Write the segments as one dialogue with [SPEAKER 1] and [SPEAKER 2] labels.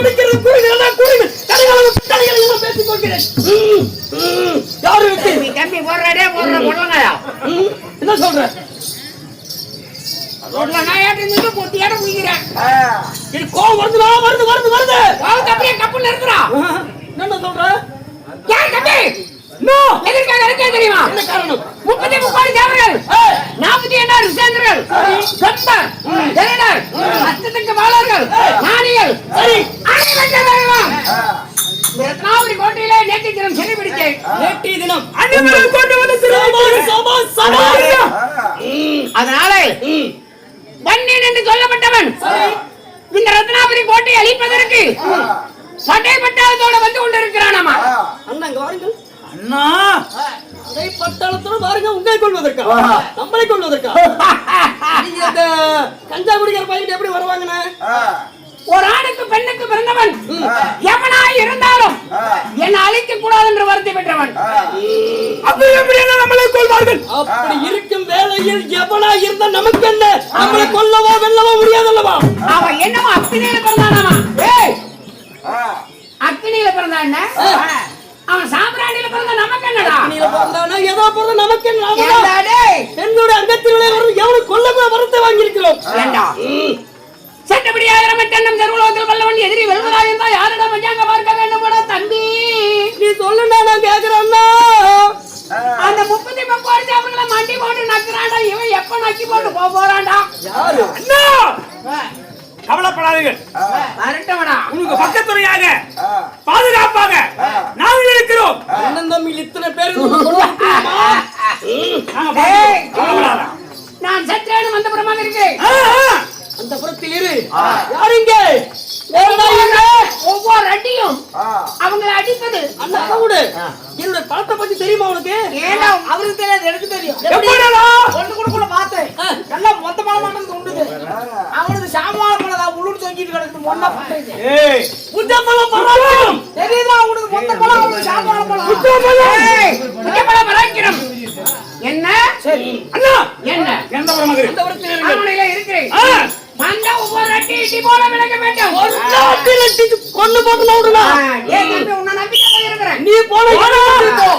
[SPEAKER 1] குடிக்கிறது குடிக்கிறதா குடிங்கள் கடைகளும் கடைகளை எல்லாம் பேசிக் கொள்கிறேன். யாரு வெற்றி
[SPEAKER 2] தம்பி தம்பி போடுறாடே போடுற போடுவாங்கயா
[SPEAKER 1] என்ன சொல்ற?
[SPEAKER 2] போடுவாங்க ஏட்டு நின்று பொட்டியாட குடிக்கிறேன்
[SPEAKER 1] இது கோவம் வருதுடா வருது வருது வருது.
[SPEAKER 2] வாழ்க்கை அப்படியே
[SPEAKER 1] என்ன சொல்ற?
[SPEAKER 2] யார்
[SPEAKER 1] இன்னும்
[SPEAKER 2] எதற்காக இருக்கே தெரியுமா?
[SPEAKER 1] என்ன காரணம்?
[SPEAKER 2] முப்பத்தி முப்பது தேவர்கள். நாற்பத்தி எண்ணாறு சேந்திரர்கள் பிரம்மர் ஜனனர் அச்சத்துக்கு பாலர்கள் ஞானிகள்.
[SPEAKER 1] சரி.
[SPEAKER 2] அனைவரும் இந்த ரத்னாவதி கோட்டையிலே நேற்று தினம் சிறைபிடித்தேன்
[SPEAKER 1] நேற்றைய தினம் அனைவரும் கொண்டு வந்து சிறப்பாக சபா சபா
[SPEAKER 2] அதனால
[SPEAKER 1] ம்,
[SPEAKER 2] வன்னியன் என்று சொல்லப்பட்டவன் இந்த ரத்னாபுரி கோட்டையை அழிப்பதற்கு சட்டை பட்டாளத்தோட வந்து கொண்டிருக்கிறானாமா
[SPEAKER 1] அண்ணா வாருங்கள். அண்ணா! அதை பட்டாளத்தோட பாருங்க உங்களை கொள்வதற்கா? நம்மளை கொள்வதற்கா? நீங்க இந்த கஞ்சா குடிக்கிற பையன் எப்படி வருவாங்கண்ணே?
[SPEAKER 2] ஒரு ஆணுக்கு பெண்ணுக்கு பிறந்தவன் எவனாய் இருந்தாலும் என்னை அழிக்க கூடாது என்று வருத்தி பெற்றவன்.
[SPEAKER 1] அப்படி எப்படி நம்மளை கொள்வார்கள்? அப்படி இருக்கும் வேளையில் எவனா இருந்தா நமக்கு என்ன? நம்மளை கொல்லவோ வெல்லவோ முடியாதல்லவா?
[SPEAKER 2] அவன் என்னமோ அக்கினியில பிறந்தானாமா? ஏய்! அக்கினியில பிறந்தான் என்ன? அவன் சாம்பிராணியில பிறந்த நமக்கு என்னடா
[SPEAKER 1] நீல பிறந்தானா ஏதோ பிறந்த நமக்கு என்ன நாம
[SPEAKER 2] ஏண்டா டேய்?
[SPEAKER 1] பெண்களுடைய அங்கத்திலே வரும் எவனு கொல்ல வரத்தை வாங்கியிருக்கிறோம்.
[SPEAKER 2] ஏண்டா? சட்டப்படி ஆயிரம் எட்டெண்ணம் தெருவுலகத்தில் வல்லவன் எதிரி வெல்வதா இருந்தா யாரிடம் பஞ்சாங்க பார்க்க வேண்டும் போட தம்பி?
[SPEAKER 1] நீ சொல்லுடா நான் கேக்குறேன்னா
[SPEAKER 2] அந்த முப்பத்தி முப்பது அவர்களை மண்டி போட்டு நக்குறான்டா. இவன் எப்ப நக்கி போட்டு போறான்டா?
[SPEAKER 1] யாரு?
[SPEAKER 3] அண்ணா! கவலைப்படாதீர்கள்.
[SPEAKER 2] வரட்டவடா
[SPEAKER 3] உங்களுக்கு பக்கத்துறையாக பாதுகாப்பாக நாங்கள் இருக்கிறோம்.
[SPEAKER 1] அண்ணன் தம்பி இத்தனை பேர்.
[SPEAKER 2] நான் சற்றேனும் அந்த புறமாக இருக்கேன்.
[SPEAKER 1] அந்த புறத்தில் இரு. யாரு இங்க யாருடா இங்க?
[SPEAKER 2] ஒவ்வொரு அடியும் அவங்களை அடிப்பது.
[SPEAKER 1] அண்ணா கூட என்னோட பழத்தை பத்தி தெரியுமா உனக்கு?
[SPEAKER 2] ஏண்டா? அவருக்கு தெரியாது எனக்கு தெரியும்? ஒண்ணு கூட பார்த்தேன். நல்லா மொத்தமான மாட்டம் உண்டுது. அவனுக்கு சாமான பழம் உள்ளூர் தொங்கிட்டு கிடக்குது மொன்னா
[SPEAKER 1] புத்தப்பழம் பரவாயில்ல
[SPEAKER 2] தெரியுதா அவனுக்கு மொத்த பழம் அவனுக்கு சாமான பழம்? பராக்கிரம் என்ன? சரி.
[SPEAKER 3] அண்ணா.
[SPEAKER 2] என்ன?
[SPEAKER 3] எந்த
[SPEAKER 1] புறத்தில் இருங்க
[SPEAKER 2] அவனில இருக்கிறேன். வந்த ஒவ்வொரு அடி இடி போல விளக்க வேண்டும்.
[SPEAKER 1] ஒரு நாட்டில் அடிச்சு கொண்டு போட்டு நோடுனா
[SPEAKER 2] ஏன் தம்பி உன்னை நம்பிக்கை இருக்கிறேன்.
[SPEAKER 1] நீ. நான் யாரா இருந்தா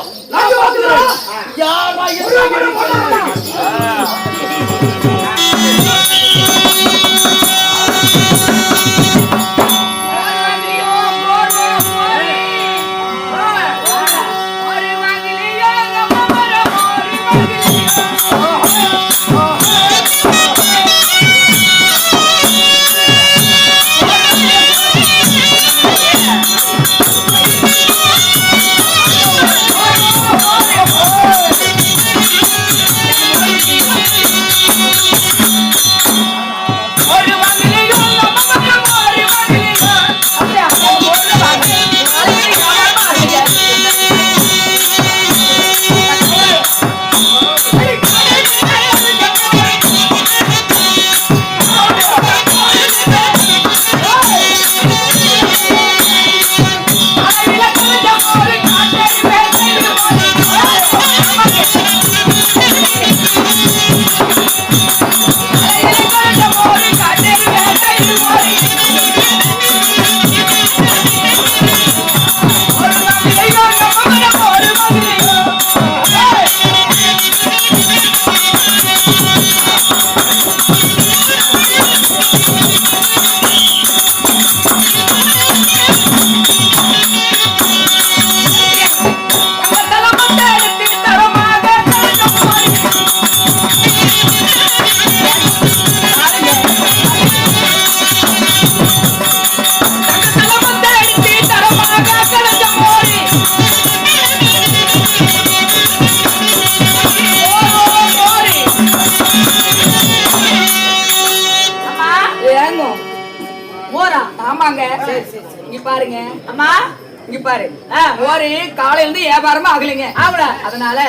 [SPEAKER 4] ஒரு காலையில இருந்து வியாபாரமா ஆகலைங்க. ஆகல அதனால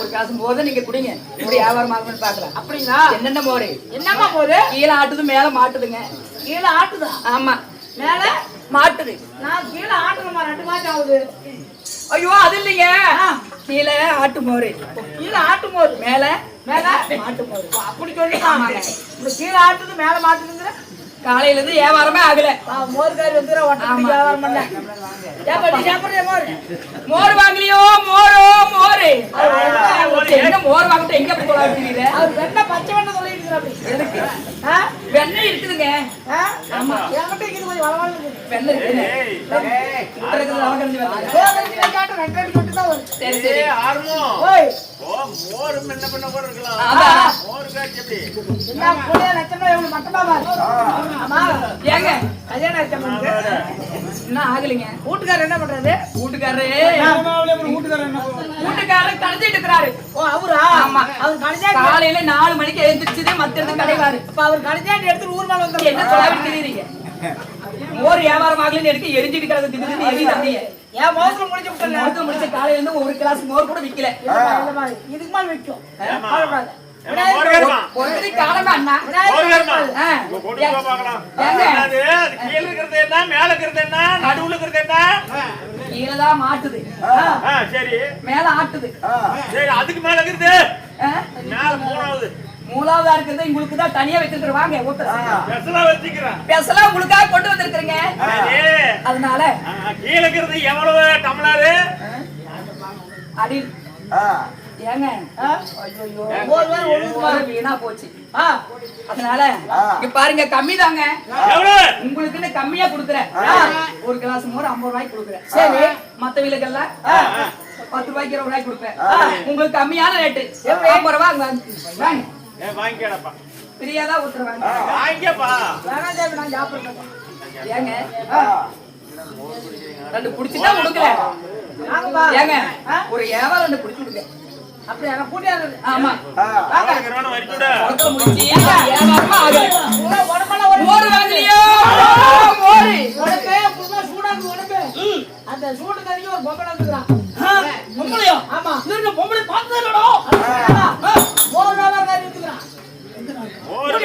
[SPEAKER 4] ஒரு காசு போது நீங்க குடிங்க. இப்படி வியாபாரம் ஆகும்னு பாக்கலாம் அப்படிங்களா? என்னென்ன மோரு? என்னம்மா மோரு? கீழே ஆட்டுது மேல மாட்டுதுங்க. கீழே ஆட்டுதா? ஆமா. மேல? மாட்டுது. நான் கீழே ஆட்டுறமா ரெண்டு மாசம் ஆகுது. ஐயோ அது இல்லைங்க. கீழே ஆட்டு மோரு. கீழே ஆட்டு மோரு. மேல மேல? மாட்டு மோரு. அப்படி சொல்லி ஆமாங்க. கீழே ஆட்டுது மேல மாட்டுதுங்கிற காலையில இருந்து வியாபாரமே ஆகல.
[SPEAKER 5] மோர்காரி வந்து ஒட்டப்படி வியாபாரம் பண்ண சாப்பாடு சாப்பிடுற மோர்?
[SPEAKER 4] மோர் வாங்கலையோ மோரோ மோரு? என்ன மோர் வாங்கிட்டு எங்க அப்படி போல தெரியல
[SPEAKER 5] வெண்ணெய் பச்சை வெண்ணெய் சொல்லி ஆ?
[SPEAKER 4] வெண்ணெய் இருக்குதுங்க.
[SPEAKER 5] ஆ? ஆமா. என்கிட்ட இருக்குது கொஞ்சம் இருக்குது.
[SPEAKER 4] வெண்ணெய் இருக்குது. அதான்
[SPEAKER 5] என்ன மட்டமா பாரு. ஆமா,
[SPEAKER 4] ஏங்க
[SPEAKER 5] கல்யாணம் உனக்கு?
[SPEAKER 4] என்ன ஆகலைங்க?
[SPEAKER 5] வீட்டுக்காரர் என்ன பண்றாரு?
[SPEAKER 4] வீட்டுக்காரரு.
[SPEAKER 1] என்ன
[SPEAKER 4] வீட்டுக்காரரு கடைஞ்சிட்டு இருக்கிறாரு.
[SPEAKER 5] ஓ அவரா?
[SPEAKER 4] ஆமா.
[SPEAKER 5] அவர் கடைஞ்சாண்டி
[SPEAKER 4] காலையில நாலு மணிக்கு எழுந்திரிச்சதே மத்த இடத்துக்கு கடைவாரு.
[SPEAKER 5] அப்ப அவர் கடைஞ்சாண்டி எடுத்து ஊர் மேல வந்து
[SPEAKER 4] என்ன தொலைவில் தெரியுறீங்க? மோர் வியாபாரம் ஆகலன்னு எடுக்க எரிஞ்சிட்டு கிடக்கு திடீர்னு எரியுதாங்க
[SPEAKER 5] என் மோசம் முடிச்சு விட்டல
[SPEAKER 4] முடிச்ச காலையில இருந்து ஒரு கிளாஸ் மோர் கூட விக்கல.
[SPEAKER 5] இதுக்கு மேல வைக்கும்
[SPEAKER 4] மாட்டுது. மேல ஆட்டுது.
[SPEAKER 3] சரி அதுக்கு மேல இருக்கிறது
[SPEAKER 4] ஆ?
[SPEAKER 3] மேல மூணாவது.
[SPEAKER 4] மூணாவதா இருக்கிறது உங்களுக்கு தான் தனியா வச்சிருக்கிற வாங்க
[SPEAKER 3] பெசலா
[SPEAKER 4] உங்களுக்காக கொண்டு வந்திருக்கிறேங்க. அதனால
[SPEAKER 3] கீழே இருக்கிறது எவ்வளவு டம்ளரு
[SPEAKER 4] அடி. ஏங்க? வீணா போச்சு. அதனால பாருங்க கம்மி தாங்க. உங்களுக்குன்னு கம்மியா கொடுக்குறேன். ஒரு கிளாஸ் மோர் ஐம்பது ரூபாய்க்கு கொடுக்குறேன்.
[SPEAKER 5] சரி.
[SPEAKER 4] மத்த வீலுக்கெல்லாம் பத்து ரூபாய்க்கு இருபது ரூபாய்க்கு கொடுப்பேன். உங்களுக்கு கம்மியான ரேட்டு ஐம்பது ரூபாய் அங்க வாங்க. வாங்க
[SPEAKER 3] ஏ, வாங்கிக்கடப்பா
[SPEAKER 4] ஃப்ரீயா தான் ஊத்துருவாங்க
[SPEAKER 3] வாங்கிக்கப்பா.
[SPEAKER 5] வேணாம் சாமி நான் சாப்பிடுறேன்.
[SPEAKER 4] ஏங்க ரெண்டு குடிச்சுட்டா கொடுக்கல. ஏங்க ஒரு வியாபாரம் ரெண்டு குடிச்சு விடுங்க
[SPEAKER 5] அப்படி எனக்கு கூட்டியாரு
[SPEAKER 4] ஆமா. முடிச்சு
[SPEAKER 5] ஒரு
[SPEAKER 4] வாங்கலையோ
[SPEAKER 5] உடம்பே புதுசா சூடாக்கு உடம்பு அந்த சூடு தண்ணி ஒரு பொம்பளை வந்துக்கிறான்.
[SPEAKER 1] பொம்பளையா?
[SPEAKER 5] ஆமா.
[SPEAKER 1] பொம்பளை இல்லடா
[SPEAKER 5] ஒரு நாள் காரி
[SPEAKER 3] ஒரு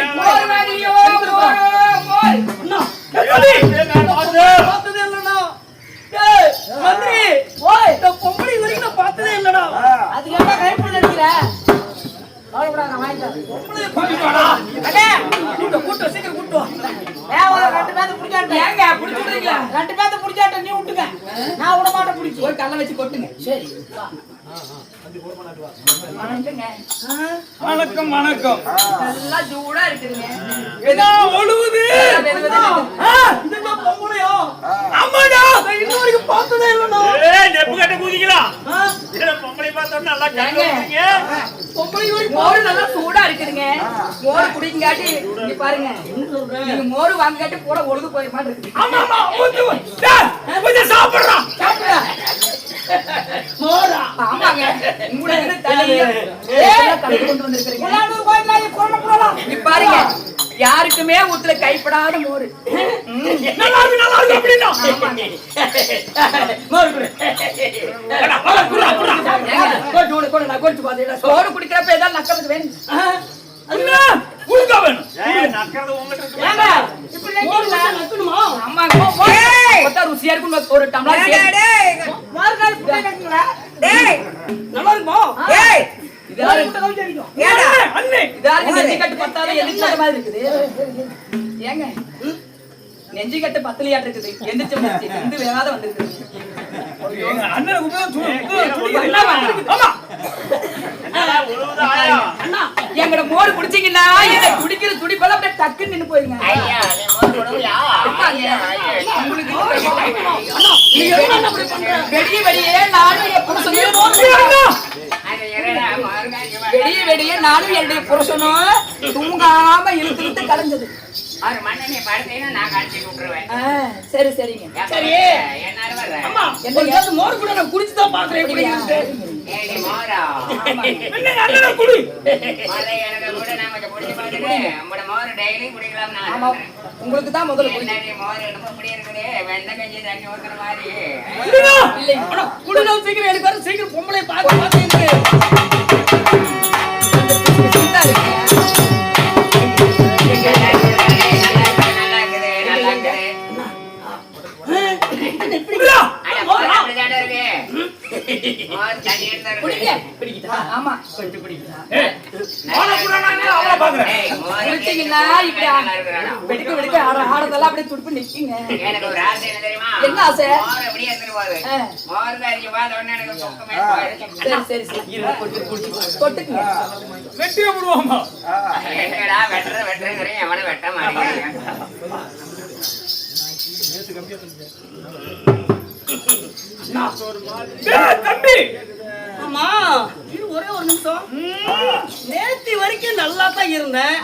[SPEAKER 1] பார்த்ததே இல்லடா ஏய் மந்திரி ஓய் இந்த பொம்பளை வரைக்கும் நான் பார்த்ததே இல்லடா
[SPEAKER 5] அதுக்கு என்ன கைப்பிடி கவலைப்படாத நான்
[SPEAKER 1] சீக்கிரம் கூட்டு
[SPEAKER 5] ரெண்டு பேத்த பிடிச்சாட்ட
[SPEAKER 4] ஏங்க புடிச்சு விடுறீங்க
[SPEAKER 5] ரெண்டு பேர்த்து பிடிச்சாட்ட நீ விட்டுங்க நான் விட மாட்டேன் பிடிச்சி
[SPEAKER 4] ஒரு கல்ல வச்சு கொட்டுங்க
[SPEAKER 5] சரி
[SPEAKER 1] வணக்கம் வணக்கம்.
[SPEAKER 4] நல்லா சூடா இருக்குதுங்க.
[SPEAKER 1] ஏதா ஒழுகுது?
[SPEAKER 4] வெது வெதுன்னு இருக்கு.
[SPEAKER 1] ஆ, இதுங்க பொம்பளையா? ஆமாடா நான் இன்ன வரைக்கும் பார்த்ததே இல்லடா.
[SPEAKER 3] ஏய் நெப்பு கட்ட
[SPEAKER 1] ஆ,
[SPEAKER 3] இதுல பொம்பளை நல்லா? கண்டுபிடிங்க
[SPEAKER 1] பொம்பளை
[SPEAKER 4] மோர் நல்லா சூடா இருக்குதுங்க. மோர் குடிங்காட்டி பாருங்க. நீங்க மோர் வாங்காட்டி கூட ஒழுகு போய் மாதிரி
[SPEAKER 1] ஆமா ஆமா கொஞ்சம் சாப்பிடுறா. மோரா
[SPEAKER 4] பாருங்க. யாருக்குமே ஊத்துல கைப்படாத மோர்.
[SPEAKER 1] நல்லா இருக்கு நல்லா இருக்கு அப்படின்னா
[SPEAKER 4] சோறு குடிக்கிறப்ப ஏதாவது நக்கலுக்கு வேணும்.
[SPEAKER 1] உழுக்க வேணும்.
[SPEAKER 4] ருசியா இருக்கும்? ஒரு டம்ளர்?
[SPEAKER 1] நல்லா இருக்குமா?
[SPEAKER 4] கட்டு மாதிரி இருக்குது. ஏங்க? நெஞ்சு கட்டு பத்தலையாட்டு இருக்குது எந்திரிச்ச இருந்து வேகாத வந்திருக்குது. எங்கட மோர் குடிச்சீங்கன்னா என்ன குடிக்கிற துடிப்பெல்லாம் அப்படியே டக்குன்னு நின்னு போயிருங்க? வெடிய வெடியே நானும் வெடிய நானும் என்னுடைய புருஷனும் தூங்காம இழுத்து இழுத்து கலைஞ்சது.
[SPEAKER 6] அவர் மண்ணெண்ணெய் படுத்தீங்கன்னா நான் விட்டுருவேன்
[SPEAKER 4] ஆ, சரி சரிங்க.
[SPEAKER 1] சரி.
[SPEAKER 6] என்னால வர்றேன்
[SPEAKER 1] அம்மா, ஒரு glass மோர் குடு, நான் குடிச்சு தான் பார்க்கிறேன் எப்படி.
[SPEAKER 6] ஏடி மோரா?
[SPEAKER 1] அண்ணே, அண்ணனை குடி.
[SPEAKER 6] மலை எனக்கு கூட நான் கொஞ்சம் குடிச்சு பார்த்துட்டு உங்களோட மோர் டெய்லியும் குடிக்கலாம் நான்
[SPEAKER 4] ஆமா உங்களுக்கு தான் முதல்ல குடி.
[SPEAKER 6] என்னடி மோர் என்னமோ இப்படி இருக்குது? வெண்ணெய் கஞ்சி தண்ணி ஊத்துற மாதிரி.
[SPEAKER 1] குடிடா. அண்ணா, குடிடா, சீக்கிரம் எனக்கு வர, சீக்கிரம் பொம்பளை பார்த்து பார்த்து இருக்கு.
[SPEAKER 4] ஆமா.
[SPEAKER 3] நான் என்ன அவளை?
[SPEAKER 4] வெடிக்க வெடிக்க ஆடதெல்லாம் அப்படியே துடுப்பு நிக்குங்க
[SPEAKER 6] எனக்கு ஒரு ஆசை என்ன தெரியுமா?
[SPEAKER 4] என்ன ஆசை?
[SPEAKER 6] அப்படியே உடனே எனக்கு.
[SPEAKER 4] சரி சரி சரி.
[SPEAKER 3] வெட்டியே
[SPEAKER 6] என்னடா வெட்டுற வெட்டுறங்கிறீங்க? எவனும் வெட்ட மாட்டேங்கிறீங்க?
[SPEAKER 3] ஏய், தம்பி!
[SPEAKER 1] ஆமா ஒரே ஒரு நிமிஷம். நேத்தி வரைக்கும் நல்லா தான் இருந்தேன்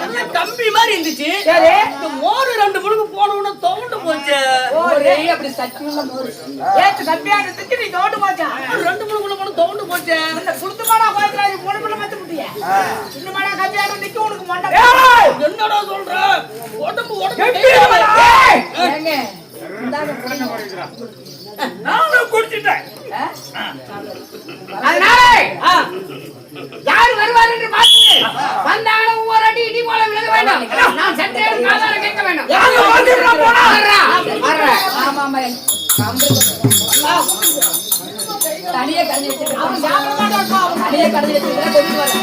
[SPEAKER 1] நல்ல கம்பி மாதிரி இருந்துச்சு. இந்த மோர் ரெண்டு முழுக்கு போன உடனே தோண்டு போச்சு.
[SPEAKER 4] ஒரே அப்படி மோர். ஏத்து கம்மியானதுக்கு நீ தோண்டு போச்சா?
[SPEAKER 1] ரெண்டு முழுக்குள்ள போன தோண்டு போச்சு.
[SPEAKER 4] குடுத்துமாடா கோயத்துல இது மூணு பிள்ளை மத்து முட்டிய இன்னுமாடா கம்மியான நிக்க உனக்கு மண்டை
[SPEAKER 1] என்னடா சொல்ற? உடம்பு உடம்பு.
[SPEAKER 3] நானும் குடிச்சிட்டேன்?
[SPEAKER 5] அதனால யார் வருவார் என்று பார்த்து வந்தாலும் ஒவ்வொரு அடி இடி போல விழுக வேண்டும். நான் சற்றே காதால கேட்க வேண்டும்.
[SPEAKER 4] ஆமா ஆமா தனியா கரைஞ்சி வச்சிருக்கேன் தனியா கரைஞ்சி வச்சிருக்கேன் கொண்டு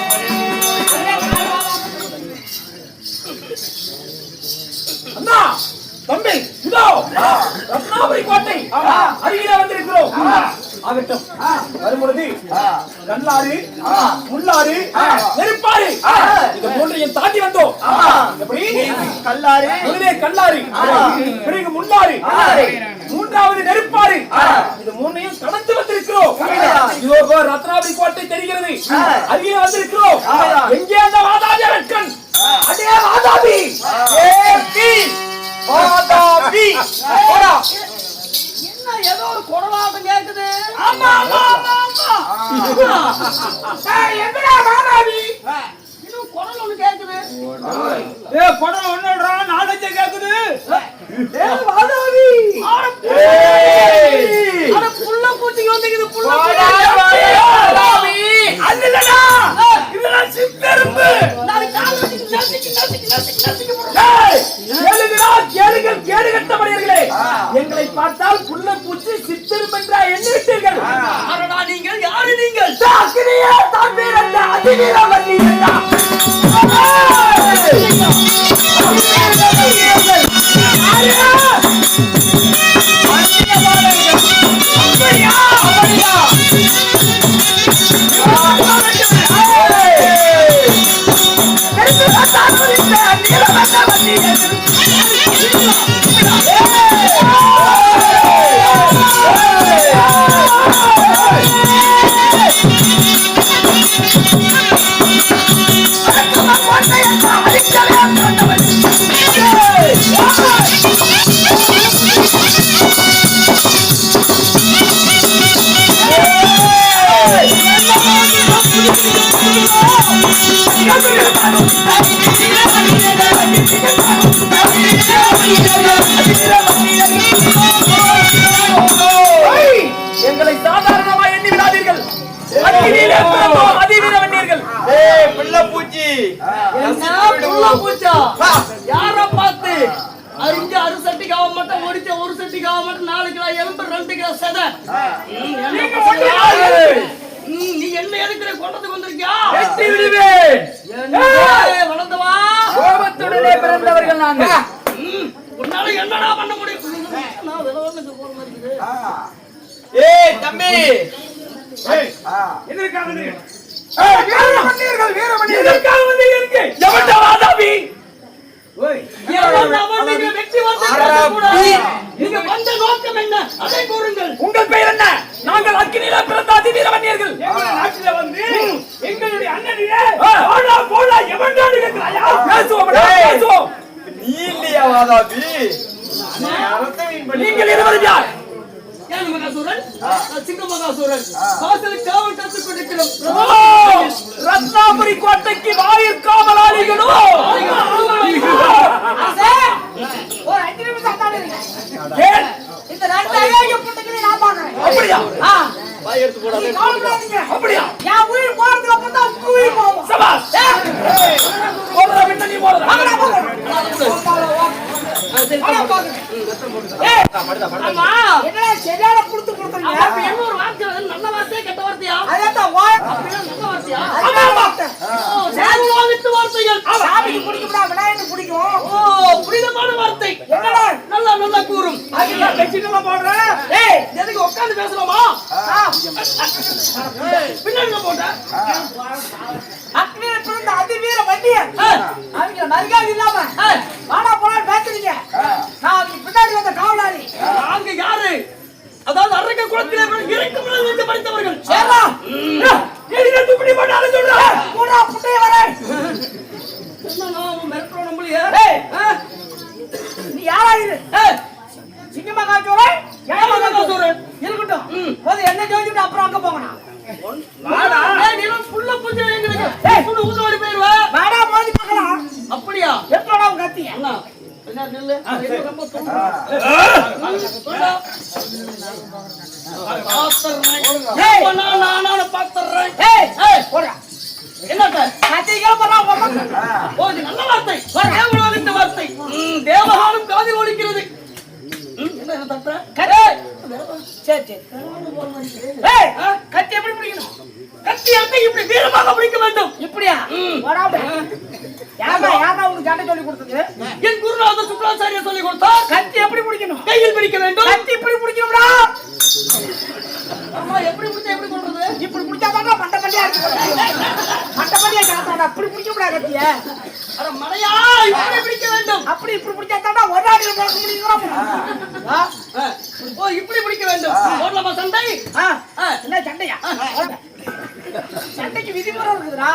[SPEAKER 3] அண்ணா தம்பி இதோ. ரத்னாபுரி கோட்டை. அருகில வந்திருக்கிறோம். ஆகட்டும். வரும்பொழுது கல்லாறு முள்ளாறு நெருப்பாறு. மூன்றையும் தாண்டி வந்தோம். எப்படி? கல்லாறு. முதலே கல்லாறு பிறகு முள்ளாறு. மூன்றாவது நெருப்பாறு. இது மூணையும் கடந்து வந்திருக்கிறோம். இதோ ரத்னாபுரி கோட்டை தெரிகிறது. அருகில வந்திருக்கிறோம். எங்கே அந்த வாதாபி அரக்கன்? அதே வாதாபி. ஏ பி. வாதாபி போடா
[SPEAKER 1] என்ன ஏதோ ஒரு குடலாட்டம் கேக்குது?
[SPEAKER 3] ஆமா ஆமா ஆமா ஆமா.
[SPEAKER 5] எங்கடா
[SPEAKER 1] இன்னும் குடல் ஒண்ணு கேக்குது.
[SPEAKER 3] ஏ படம் ஒண்ணுடா நாலஞ்சு கேக்குது.
[SPEAKER 1] அரிஞ்சு அறு சட்டி காவ மட்டும் ஒடிச்ச ஒரு சட்டி காவ மட்டும் நாலு கிலோ எலும்பு ரெண்டு கிலோ சதை. நீ என்ன எதுக்குற? கொண்டதுக்கு வந்திருக்கியா?
[SPEAKER 3] வெட்டி விடுவேன்.
[SPEAKER 1] வளர்ந்தவா?
[SPEAKER 4] கோபத்துடனே பிறந்தவர்கள் நாங்க
[SPEAKER 1] ம், உன்னால என்னடா பண்ண முடியும்? நான் விலவனுக்கு போற மாதிரி
[SPEAKER 7] ஏய் தம்பி.
[SPEAKER 3] எதற்காக வந்தீர்கள்? எதற்காக வந்தீர்கள்? எவன்டா வாதாபி?
[SPEAKER 1] கூறுங்கள்.
[SPEAKER 3] உங்கள் பெயர் என்ன? நாங்கள் அக்கினியில பிறந்த அதிவீர வன்னியர்கள் எங்கள் நாட்டில வந்து எங்களுடைய அண்ணனிலே போடா போடா எவன்டா கேட்கிறாயா பேசுவோம் பேசுவோம்.
[SPEAKER 7] நீ இல்லையா வாதாபி?
[SPEAKER 3] நீங்கள் இருவரும் யார்?
[SPEAKER 1] மகாசூரன் சிங்க மகாசூரன் வாசலுக்கு காவல் காத்துக் கொண்டிருக்கிறோம்.
[SPEAKER 3] ஓ, ரத்னாபுரி கோட்டைக்கு வாயில் காவலாளிகளோ?
[SPEAKER 5] இந்த நான்.
[SPEAKER 3] அப்படியா?
[SPEAKER 5] என் உயிர் போறதுக்கு அப்புறம் தான் உங்க உயிர் போகும்.
[SPEAKER 3] சபாஸ் போடுறா விட்டு நீ போடுறா.
[SPEAKER 5] வாங்கடா, சரியான புடுத்து?
[SPEAKER 1] அப்ப என்ன ஒரு வார்த்தை நல்ல
[SPEAKER 5] அதான் ஓ-
[SPEAKER 1] அப்படின்னா நல்ல வார்த்தையா? தேவலோகத்து வார்த்தைகள்.
[SPEAKER 5] சாமிக்கு பிடிக்கும்டா, விநாயகருக்கு பிடிக்கும்.
[SPEAKER 1] ஓ, புனிதமான வார்த்தை.
[SPEAKER 5] என்னடா?
[SPEAKER 1] நல்லா நல்லா கூறும்
[SPEAKER 5] அதெல்லாம் பெட்ஷீட்லாம் போடுற? ஏய்,
[SPEAKER 1] எதுக்கு உட்கார்ந்து பேசலாமா
[SPEAKER 5] ஆ,
[SPEAKER 1] பின்னாடி போட்ட
[SPEAKER 5] அக்னியில பிறந்த அதிவீர வண்டியன். அவங்க மரியாதை இல்லாம
[SPEAKER 1] ஆ.
[SPEAKER 5] வாடா போடான்னு பேசுறீங்க. நான் அவங்களுக்கு பின்னாடி வந்த காவலாளி.
[SPEAKER 1] நாங்க யாரு அதாவது அரக்க குளத்திலே இறக்கும் நின்று படித்தவர்கள்
[SPEAKER 5] சேர்றா.
[SPEAKER 3] எதுக்கு துப்படி போட்டாலும் சொல்றேன்
[SPEAKER 5] கூடா, புட்டைய வரேன்.
[SPEAKER 1] என்னன்னா, அவன் மிரட்டுறான் நம்மளையே.
[SPEAKER 5] ஏய்,
[SPEAKER 1] ஆ?
[SPEAKER 5] நீ யாரா இது?
[SPEAKER 1] ஏய்,
[SPEAKER 5] சிங்கமா காய்ச்சோரே? ஏமா
[SPEAKER 1] காய்ச்சோரே?
[SPEAKER 5] இருக்கட்டும்
[SPEAKER 1] ம்.
[SPEAKER 5] போது என்ன ஜோதிட்டு அப்புறம் அங்க போங்கண்ணா
[SPEAKER 1] வாடா. ஏய், நீ எல்லாம் புள்ள பூஜை எங்களுக்கு.
[SPEAKER 5] ஏய்.
[SPEAKER 1] புண்ணு ஊத்தோடி போயிருவ.
[SPEAKER 5] வாடா போது பார்க்கலாம்
[SPEAKER 1] அப்படியா
[SPEAKER 5] எப்படா உங்க கத்திய
[SPEAKER 1] அண்ணா, என்ன நில்லு. இது ரொம்ப துன்பம். சொல்டா. பாத்துறேன்.
[SPEAKER 5] ஏய்.
[SPEAKER 1] இப்ப நான் நானானு பாத்துறேன்.
[SPEAKER 5] ஏய்
[SPEAKER 1] ஏய்,
[SPEAKER 5] போடா
[SPEAKER 1] என்னத்த?
[SPEAKER 5] கத்திரிக்கா போறா உங்க அம்மா
[SPEAKER 1] ஓ, இது நல்ல வார்த்தை. தேவலோகத்து வார்த்தை. ம், தேவகானம் காதில் ஒலிக்கிறது. ம், என்ன என்ன தட்டுற? ஏய்,
[SPEAKER 5] சரி சரி. ஏய் கத்தி எப்படி பிடிக்கணும்
[SPEAKER 1] கத்தி அட்டை இப்படி வீரமாக பிடிக்க வேண்டும்.
[SPEAKER 5] இப்படியா. போடா யாரா யாரா உனக்கு சண்டை சொல்லி கொடுத்தது?
[SPEAKER 1] என் குருநாத சுப்ராச்சாரியா சொல்லி கொடுத்தார்.
[SPEAKER 5] கத்தி எப்படி பிடிக்கணும்
[SPEAKER 1] கையில் பிடிக்க வேண்டும்.
[SPEAKER 5] கத்தி இப்படி பிடிக்கணும்டா
[SPEAKER 1] அம்மா எப்படி பிடிச்சா எப்படி பண்றது
[SPEAKER 5] இப்படி பிடிச்சா தானே மண்டை மண்டையா இருக்கு. மண்டை மண்டையா காட்டாடா அப்படி பிடிக்கணும்டா கத்திய
[SPEAKER 1] அட மலையா இப்படி பிடிக்க வேண்டும்.
[SPEAKER 5] அப்படி இப்படி பிடிச்சா தானே ஒரு ஆடியில் போட முடியுங்கிறோம்
[SPEAKER 1] ஓ இப்படி பிடிக்க வேண்டும். போடலாமா சண்டை?
[SPEAKER 5] என்ன சண்டையா? சண்டைக்கு விதிமுறை இருக்குதுடா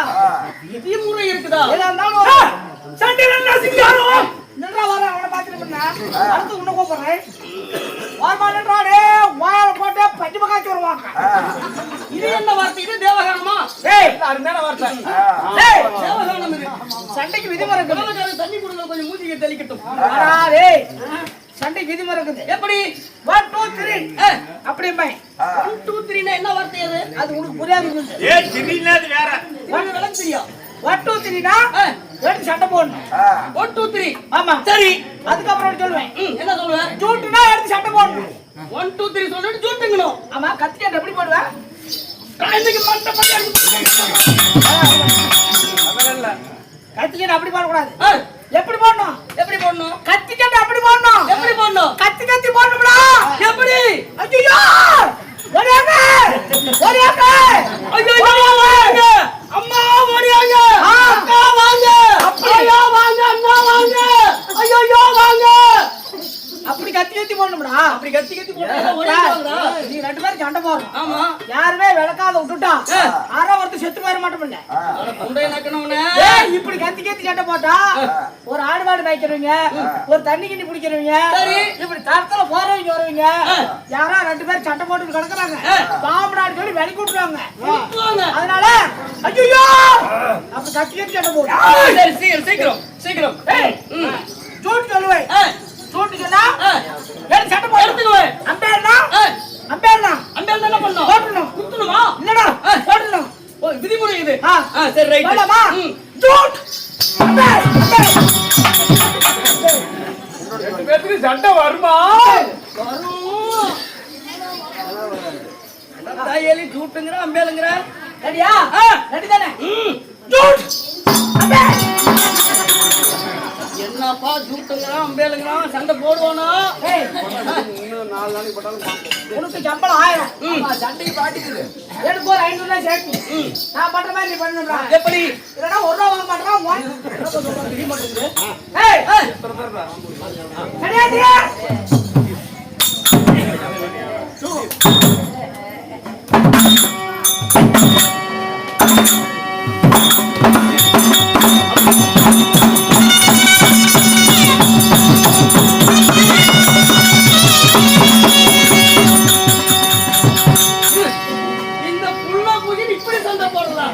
[SPEAKER 1] விதிமுறை இருக்குதா?
[SPEAKER 5] எதா இருந்தாலும்
[SPEAKER 3] சண்டை நல்லா சிங்காரம்.
[SPEAKER 5] நின்றா வர அவனை பார்த்துட்டு பண்ண அடுத்து உன்னை கூப்பிடுறேன். வாரமா நின்றா டே வாயால போட்டு பக்காச்சு வருவாங்க.
[SPEAKER 1] இது என்ன வார்த்தை? இது தேவகானமா?
[SPEAKER 5] ஏய்.
[SPEAKER 3] அருமையான வார்த்தை.
[SPEAKER 1] தேவகானம் இது.
[SPEAKER 5] சண்டைக்கு விதிமுறை
[SPEAKER 1] தண்ணி கொடுங்க கொஞ்சம் மூஞ்சிக்கு தெளிக்கட்டும்.
[SPEAKER 5] சண்டைக்கு விதிமுறை இருக்குது
[SPEAKER 1] எப்படி
[SPEAKER 5] ஒன் டூ த்ரீ அப்படியே
[SPEAKER 1] ஒன் டூ த்ரீனா என்ன வார்த்தை அது?
[SPEAKER 5] அது உனக்கு புரியாது
[SPEAKER 3] ஏ அது வேற.
[SPEAKER 1] உனக்கு விளக்கு தெரியும்.
[SPEAKER 5] ஒன் டூ த்ரீனா ரெண்டு சண்டை போடணும்.
[SPEAKER 1] ஒன் டூ த்ரீ
[SPEAKER 5] ஆமா.
[SPEAKER 1] சரி.
[SPEAKER 5] அதுக்கப்புறம் சொல்லுவேன்.
[SPEAKER 1] என்ன சொல்லுவேன்
[SPEAKER 5] ஜூட்டுனா எடுத்து சண்டை போடணும்.
[SPEAKER 1] ஒன் டூ த்ரீ சொல்லிட்டு ஜூட்டுங்கணும்
[SPEAKER 5] ஆமா கத்திட்டு எப்படி போடுவேன் கத்திட்டு அப்படி போடக்கூடாது. எப்படி போடணும்?
[SPEAKER 1] எப்படி போடணும்?
[SPEAKER 5] கத்திட்டு அப்படி போடணும்.
[SPEAKER 1] எப்படி போடணும்?
[SPEAKER 5] கத்தி கத்தி போடணும்டா?
[SPEAKER 1] எப்படி?
[SPEAKER 5] ஐயோ
[SPEAKER 1] வாங்க அம்மா ஓடியாங்க அக்கா வாங்க ஐயா வாங்க அண்ணா வாங்க ஐயோ வாங்க
[SPEAKER 5] அப்படி கத்தி கத்தி போடணும்டா.
[SPEAKER 1] அப்படி கத்தி கத்தி போட்டா ஓடியாங்கடா
[SPEAKER 5] நீ ரெண்டு பேரும் சண்டை போடுறோம்.
[SPEAKER 1] ஆமா.
[SPEAKER 5] யாருமே விளக்காத விட்டுட்டா ஆறா ஒருத்தர் செத்து போயிட ஏய், இப்படி கத்தி கத்தி சண்டை போட்டா ஒரு ஆடு மாடு மேய்க்கிறவங்க ஒரு தண்ணி கிண்ணி பிடிக்கிறவங்க
[SPEAKER 1] சரி.
[SPEAKER 5] இப்படி தரத்துல போறவங்க வருவீங்க. யாரா ரெண்டு பேரும் சண்டை போட்டு கிடக்குறாங்க. பாம்பு நாடு சொல்லி வெளி கூட்டுறாங்க.
[SPEAKER 1] வாங்க
[SPEAKER 5] அதனால ஐயோ அப்படி கத்தி கத்தி சண்டை போடு
[SPEAKER 1] சரி சீக்கிரம் சீக்கிரம் சீக்கிரம்.
[SPEAKER 5] சொல்லுவேன். சூட்டு
[SPEAKER 1] ஏய்,
[SPEAKER 5] எடுத்து சண்டை போடு.
[SPEAKER 1] எடுத்துக்குவேன்
[SPEAKER 5] அம்பேர்னா? அம்பேர்னா?
[SPEAKER 1] இடத்துல என்ன பண்ணணும்
[SPEAKER 5] போட்டுடணும்.
[SPEAKER 1] குத்தணுமா?
[SPEAKER 5] இல்லடா போட்டுடணும்.
[SPEAKER 1] ஓ விதிமுறை இது.
[SPEAKER 5] ஆ.
[SPEAKER 1] சரி ரைட்
[SPEAKER 5] போலாமா சூட் அம்பேர். அம்பேர்.
[SPEAKER 3] ரெண்டு பேத்துக்கு சண்டை வருமா?
[SPEAKER 1] வரும். தாயலி ஜூட்டுங்கிற அம்பேலுங்கிற?
[SPEAKER 5] ரெடியா. ரெடி தானே
[SPEAKER 1] ம். என்னப்பா ஜூட்டுங்கிறான் அம்பேலுங்கிறான் சண்டை போடுவானா
[SPEAKER 5] ஏய் உனக்கு சம்பளம் ஆயிரம். சண்டைக்கு பாட்டிக்குது எனக்கு ஒரு ஐநூறு ரூபாய் சேர்த்து. நான் பண்ற மாதிரி நீ பண்ணணும்டா
[SPEAKER 1] எப்படி?
[SPEAKER 5] இல்லைன்னா ஒரு ரூபா வாங்க ஒன் ஏய்
[SPEAKER 1] சண்டை போடுறா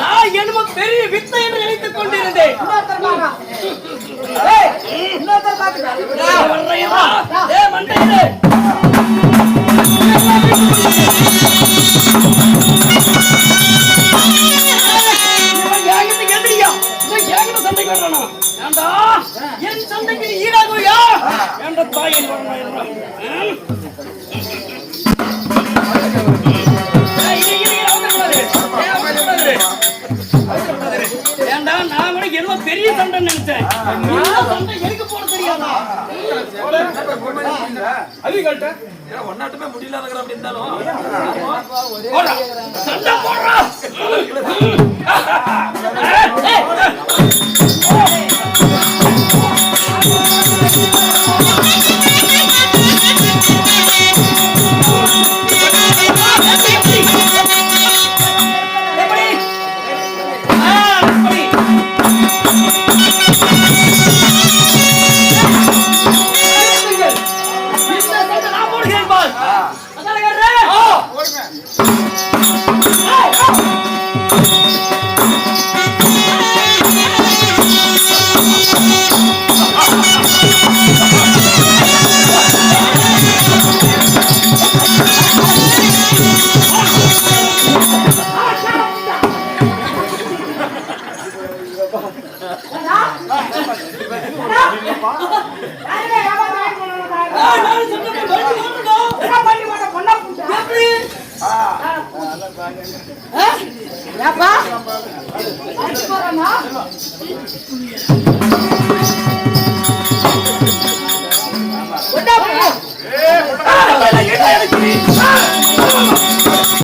[SPEAKER 1] நான் என்னமோ பெரிய வித்தை என்று நினைத்துக் கொண்டிருந்தேன். சண்டைக்கு வர்றானா? ஏண்டா? என் சண்டைக்கு ஈடாகுவியா? என்ற தாயின் வரணும் பெரிய சண்டை நினைச்சேன். சண்டை எனக்கு போட தெரியாதா?
[SPEAKER 3] அதிகள்கிட்ட ஒன்னாட்டுமே முடியல அப்படி இருந்தாலும்.
[SPEAKER 1] சண்டை போடுறா.